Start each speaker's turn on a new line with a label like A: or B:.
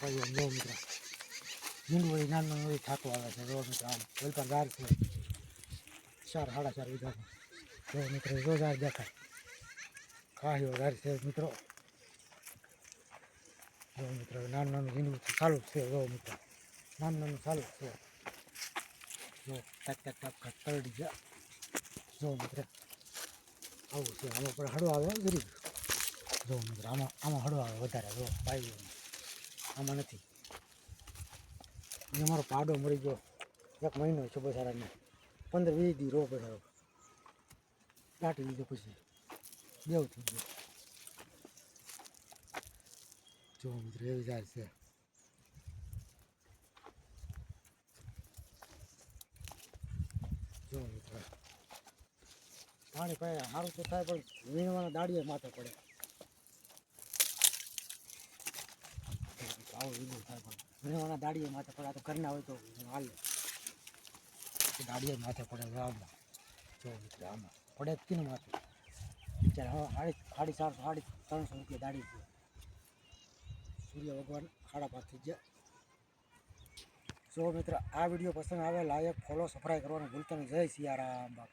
A: ભાઈઓ જો મિત્ર. મીંડવળી નાનું નાનું થતું આવે છે જો મિત્ર આમ વેલપર ગાર છે. ચાર, સાડા ચાર વીઘામાં જો મિત્ર જો ગાર દેખાય. ખાહીઓ ગાર છે મિત્રો. જો મિત્ર, નાનું નાનું ઝીંડવું ચાલુ છે, જો મિત્રો. નાનું નાનું ચાલુ છે. જો ટક ટક ટક તરડી ગયા. જો મિત્ર, આવું છે. આમાં પણ હળો આવે ગરીબ. જો મિત્ર, આમાં આમાં હળો આવે વધારે. જો પાઈ આમાં નથી. અને અમારો પાડો મરી ગયો. એક મહિનો છે બસારાને પંદર વીસ દી રો બસારો દાટી લીધો પછી. બેવ થઈ ગયો. જો મિત્ર, એવી જાય છે. જો મિત્ર. પાણી પાય સારું તો થાય, પણ વીણવાના દાડીએ માથે પડે. આવું વીણું થાય પણ. ઘરેવાના દાડીએ માથે પડે તો ઘરના હોય તો હાલે. દાડીએ માથે પડે આમાં. જો મિત્ર, આમાં. પડે કીને માથે? બિચારા, હા સાડી સાડી ચારસો સાડી ત્રણસો રૂપિયા દાડી છે. સૂર્ય ભગવાન સાડા પાંચ થઈ ગયા જો મિત્ર, આ વીડિયો પસંદ આવે, લાયક ફોલો સબસ્ક્રાઈબ કરવાનું ભૂલતા નહીં. જય સિયારામ બાપ.